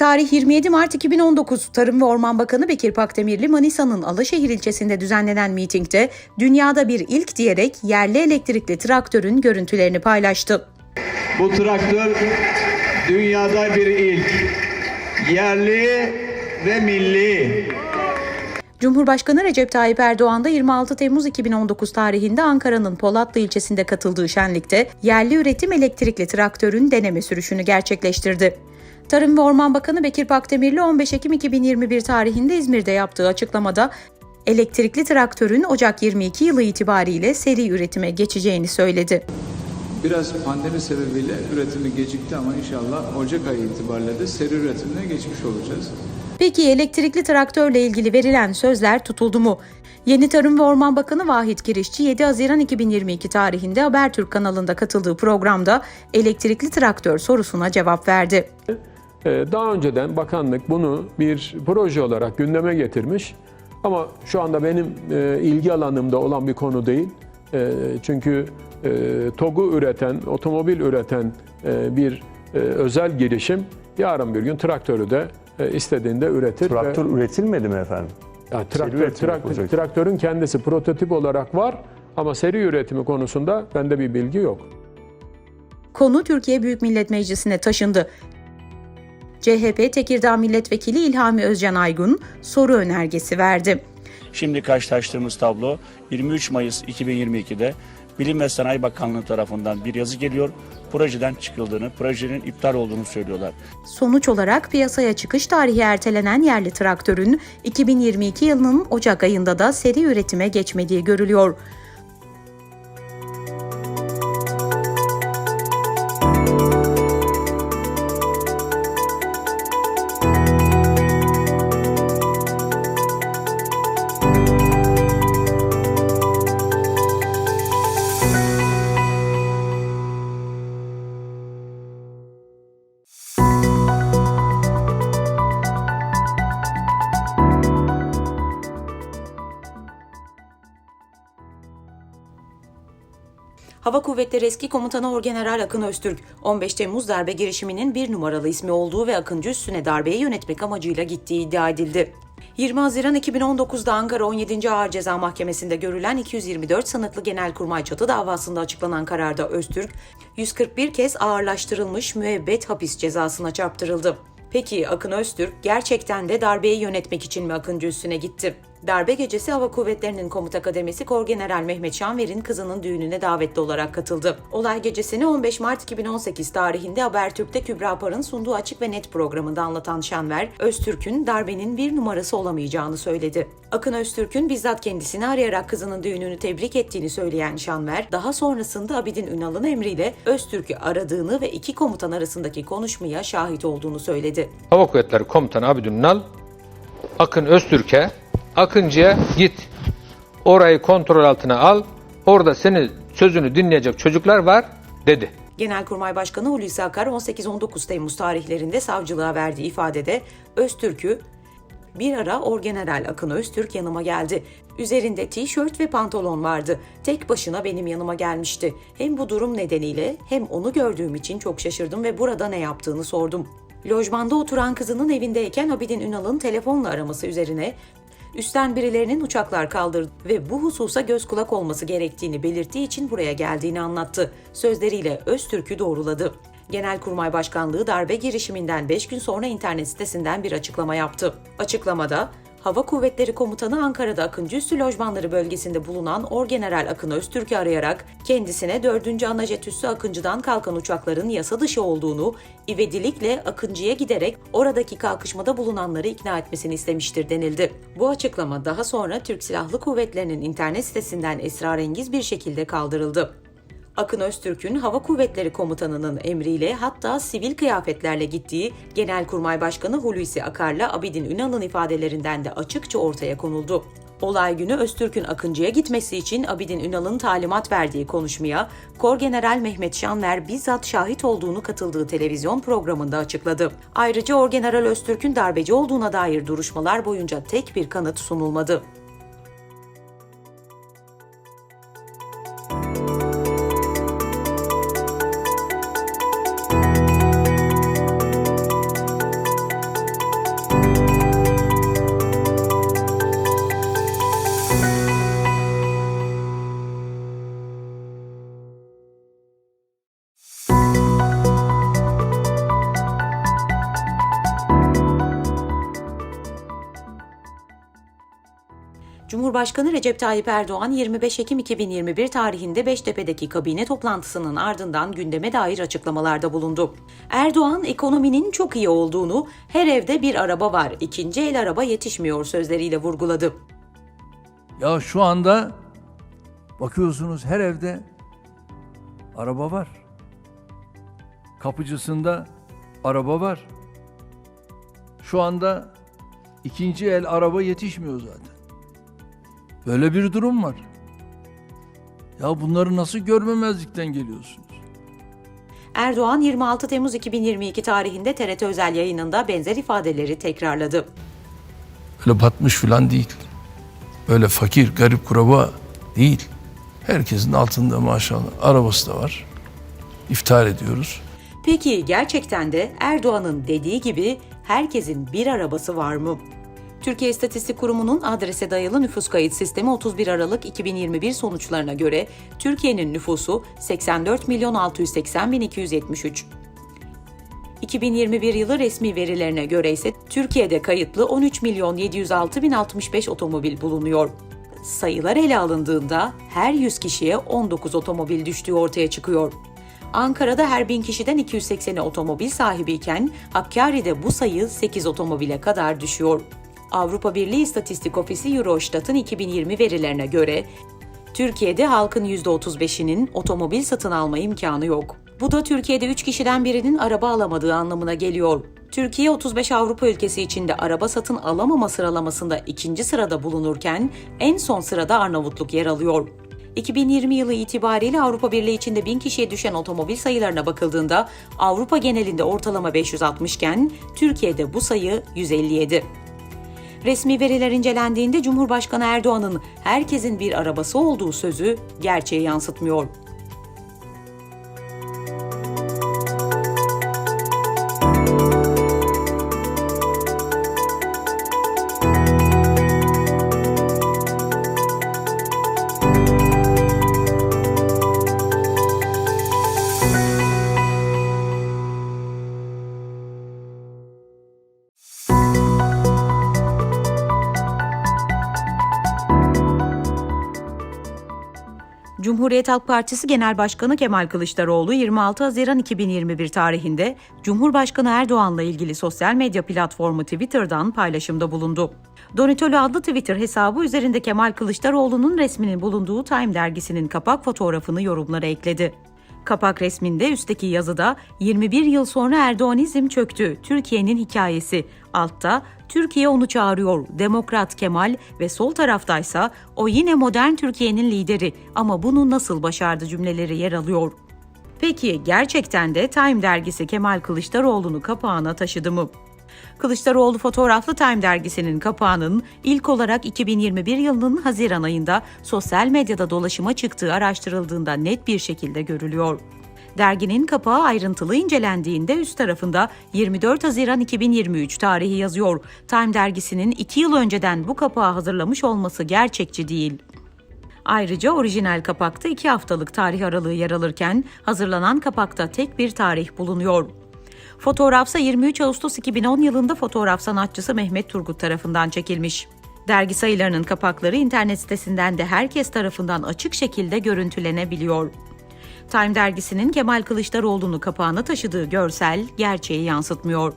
Tarih 27 Mart 2019 Tarım ve Orman Bakanı Bekir Pakdemirli Manisa'nın Alaşehir ilçesinde düzenlenen mitingde dünyada bir ilk diyerek yerli elektrikli traktörün görüntülerini paylaştı. Bu traktör dünyada bir ilk. Yerli ve milli. Cumhurbaşkanı Recep Tayyip Erdoğan da 26 Temmuz 2019 tarihinde Ankara'nın Polatlı ilçesinde katıldığı şenlikte yerli üretim elektrikli traktörün deneme sürüşünü gerçekleştirdi. Tarım ve Orman Bakanı Bekir Pakdemirli 15 Ekim 2021 tarihinde İzmir'de yaptığı açıklamada elektrikli traktörün Ocak 22 yılı itibariyle seri üretime geçeceğini söyledi. Biraz pandemi sebebiyle üretimi gecikti ama inşallah Ocak ayı itibariyle de seri üretimine geçmiş olacağız. Peki elektrikli traktörle ilgili verilen sözler tutuldu mu? Yeni Tarım ve Orman Bakanı Vahit Girişçi 7 Haziran 2022 tarihinde Habertürk kanalında katıldığı programda elektrikli traktör sorusuna cevap verdi. Ee, Daha önceden bakanlık bunu bir proje olarak gündeme getirmiş ama şu anda benim e, ilgi alanımda olan bir konu değil. E, Çünkü e, TOG'u üreten, otomobil üreten e, bir özel girişim yarın bir gün traktörü de istediğinde üretir. Traktör ve, üretilmedi mi efendim? Ya, traktör, üretim trak- yapılacak. traktörün kendisi prototip olarak var ama seri üretimi konusunda bende bir bilgi yok. Konu Türkiye Büyük Millet Meclisi'ne taşındı. CHP Tekirdağ Milletvekili İlhami Özcan Aygun soru önergesi verdi. Şimdi karşılaştığımız tablo 23 Mayıs 2022'de Bilim ve Sanayi Bakanlığı tarafından bir yazı geliyor. Projeden çıkıldığını, projenin iptal olduğunu söylüyorlar. Sonuç olarak piyasaya çıkış tarihi ertelenen yerli traktörün 2022 yılının Ocak ayında da seri üretime geçmediği görülüyor. Hava Kuvvetleri Eski Komutanı Orgeneral Akın Öztürk, 15 Temmuz darbe girişiminin bir numaralı ismi olduğu ve Akıncı üstüne darbeyi yönetmek amacıyla gittiği iddia edildi. 20 Haziran 2019'da Ankara 17. Ağır Ceza Mahkemesi'nde görülen 224 sanıklı Genelkurmay çatı davasında açıklanan kararda Öztürk, 141 kez ağırlaştırılmış müebbet hapis cezasına çarptırıldı. Peki Akın Öztürk gerçekten de darbeyi yönetmek için mi Akıncı üstüne gitti? Darbe gecesi Hava Kuvvetleri'nin Komuta Kademesi Korgeneral Mehmet Şanver'in kızının düğününe davetli olarak katıldı. Olay gecesini 15 Mart 2018 tarihinde Habertürk'te Kübra Par'ın sunduğu Açık ve Net programında anlatan Şanver, Öztürk'ün darbenin bir numarası olamayacağını söyledi. Akın Öztürk'ün bizzat kendisini arayarak kızının düğününü tebrik ettiğini söyleyen Şanver, daha sonrasında Abidin Ünal'ın emriyle Öztürk'ü aradığını ve iki komutan arasındaki konuşmaya şahit olduğunu söyledi. Hava Kuvvetleri Komutanı Abidin Ünal, Akın Öztürk'e, Akıncı'ya git. Orayı kontrol altına al. Orada senin sözünü dinleyecek çocuklar var dedi. Genelkurmay Başkanı Hulusi Akar 18-19 Temmuz tarihlerinde savcılığa verdiği ifadede Öztürk'ü bir ara Orgeneral Akın Öztürk yanıma geldi. Üzerinde tişört ve pantolon vardı. Tek başına benim yanıma gelmişti. Hem bu durum nedeniyle hem onu gördüğüm için çok şaşırdım ve burada ne yaptığını sordum. Lojmanda oturan kızının evindeyken Abidin Ünal'ın telefonla araması üzerine üstten birilerinin uçaklar kaldırdı ve bu hususa göz kulak olması gerektiğini belirttiği için buraya geldiğini anlattı. Sözleriyle Öztürk'ü doğruladı. Genelkurmay Başkanlığı darbe girişiminden 5 gün sonra internet sitesinden bir açıklama yaptı. Açıklamada Hava Kuvvetleri Komutanı Ankara'da Akıncı Üssü Lojmanları bölgesinde bulunan Orgeneral Akın Öztürk'ü arayarak kendisine 4. Anajet Üssü Akıncı'dan kalkan uçakların yasa dışı olduğunu, ivedilikle Akıncı'ya giderek oradaki kalkışmada bulunanları ikna etmesini istemiştir denildi. Bu açıklama daha sonra Türk Silahlı Kuvvetleri'nin internet sitesinden esrarengiz bir şekilde kaldırıldı. Akın Öztürk'ün Hava Kuvvetleri Komutanı'nın emriyle hatta sivil kıyafetlerle gittiği Genelkurmay Başkanı Hulusi Akar'la Abidin Ünal'ın ifadelerinden de açıkça ortaya konuldu. Olay günü Öztürk'ün Akıncı'ya gitmesi için Abidin Ünal'ın talimat verdiği konuşmaya Korgeneral Mehmet Şanver bizzat şahit olduğunu katıldığı televizyon programında açıkladı. Ayrıca Orgeneral Öztürk'ün darbeci olduğuna dair duruşmalar boyunca tek bir kanıt sunulmadı. Cumhurbaşkanı Recep Tayyip Erdoğan 25 Ekim 2021 tarihinde Beştepe'deki kabine toplantısının ardından gündeme dair açıklamalarda bulundu. Erdoğan ekonominin çok iyi olduğunu, her evde bir araba var, ikinci el araba yetişmiyor sözleriyle vurguladı. Ya şu anda bakıyorsunuz her evde araba var. Kapıcısında araba var. Şu anda ikinci el araba yetişmiyor zaten. Böyle bir durum var. Ya bunları nasıl görmemezlikten geliyorsunuz? Erdoğan 26 Temmuz 2022 tarihinde TRT özel yayınında benzer ifadeleri tekrarladı. Öyle batmış falan değil. Öyle fakir, garip kuraba değil. Herkesin altında maşallah arabası da var. İftar ediyoruz. Peki gerçekten de Erdoğan'ın dediği gibi herkesin bir arabası var mı? Türkiye İstatistik Kurumu'nun adrese dayalı nüfus kayıt sistemi 31 Aralık 2021 sonuçlarına göre Türkiye'nin nüfusu 84 milyon 680 bin 273. 2021 yılı resmi verilerine göre ise Türkiye'de kayıtlı 13 milyon 706 bin 65 otomobil bulunuyor. Sayılar ele alındığında her 100 kişiye 19 otomobil düştüğü ortaya çıkıyor. Ankara'da her 1000 kişiden 280'i otomobil sahibiyken Hakkari'de bu sayı 8 otomobile kadar düşüyor. Avrupa Birliği İstatistik Ofisi Eurostat'ın 2020 verilerine göre Türkiye'de halkın %35'inin otomobil satın alma imkanı yok. Bu da Türkiye'de 3 kişiden birinin araba alamadığı anlamına geliyor. Türkiye 35 Avrupa ülkesi içinde araba satın alamama sıralamasında ikinci sırada bulunurken en son sırada Arnavutluk yer alıyor. 2020 yılı itibariyle Avrupa Birliği içinde 1000 kişiye düşen otomobil sayılarına bakıldığında Avrupa genelinde ortalama 560 iken Türkiye'de bu sayı 157. Resmi veriler incelendiğinde Cumhurbaşkanı Erdoğan'ın herkesin bir arabası olduğu sözü gerçeği yansıtmıyor. Cumhuriyet Halk Partisi Genel Başkanı Kemal Kılıçdaroğlu 26 Haziran 2021 tarihinde Cumhurbaşkanı Erdoğan'la ilgili sosyal medya platformu Twitter'dan paylaşımda bulundu. Donatölü adlı Twitter hesabı üzerinde Kemal Kılıçdaroğlu'nun resminin bulunduğu Time dergisinin kapak fotoğrafını yorumlara ekledi. Kapak resminde üstteki yazıda 21 yıl sonra Erdoğanizm çöktü, Türkiye'nin hikayesi. Altta Türkiye onu çağırıyor, Demokrat Kemal ve sol taraftaysa o yine modern Türkiye'nin lideri ama bunu nasıl başardı cümleleri yer alıyor. Peki gerçekten de Time dergisi Kemal Kılıçdaroğlu'nu kapağına taşıdı mı? Kılıçdaroğlu fotoğraflı Time dergisinin kapağının ilk olarak 2021 yılının Haziran ayında sosyal medyada dolaşıma çıktığı araştırıldığında net bir şekilde görülüyor. Derginin kapağı ayrıntılı incelendiğinde üst tarafında 24 Haziran 2023 tarihi yazıyor. Time dergisinin 2 yıl önceden bu kapağı hazırlamış olması gerçekçi değil. Ayrıca orijinal kapakta 2 haftalık tarih aralığı yer alırken hazırlanan kapakta tek bir tarih bulunuyor. Fotoğrafsa 23 Ağustos 2010 yılında fotoğraf sanatçısı Mehmet Turgut tarafından çekilmiş. Dergi sayılarının kapakları internet sitesinden de herkes tarafından açık şekilde görüntülenebiliyor. Time dergisinin Kemal Kılıçdaroğlu'nu kapağına taşıdığı görsel gerçeği yansıtmıyor.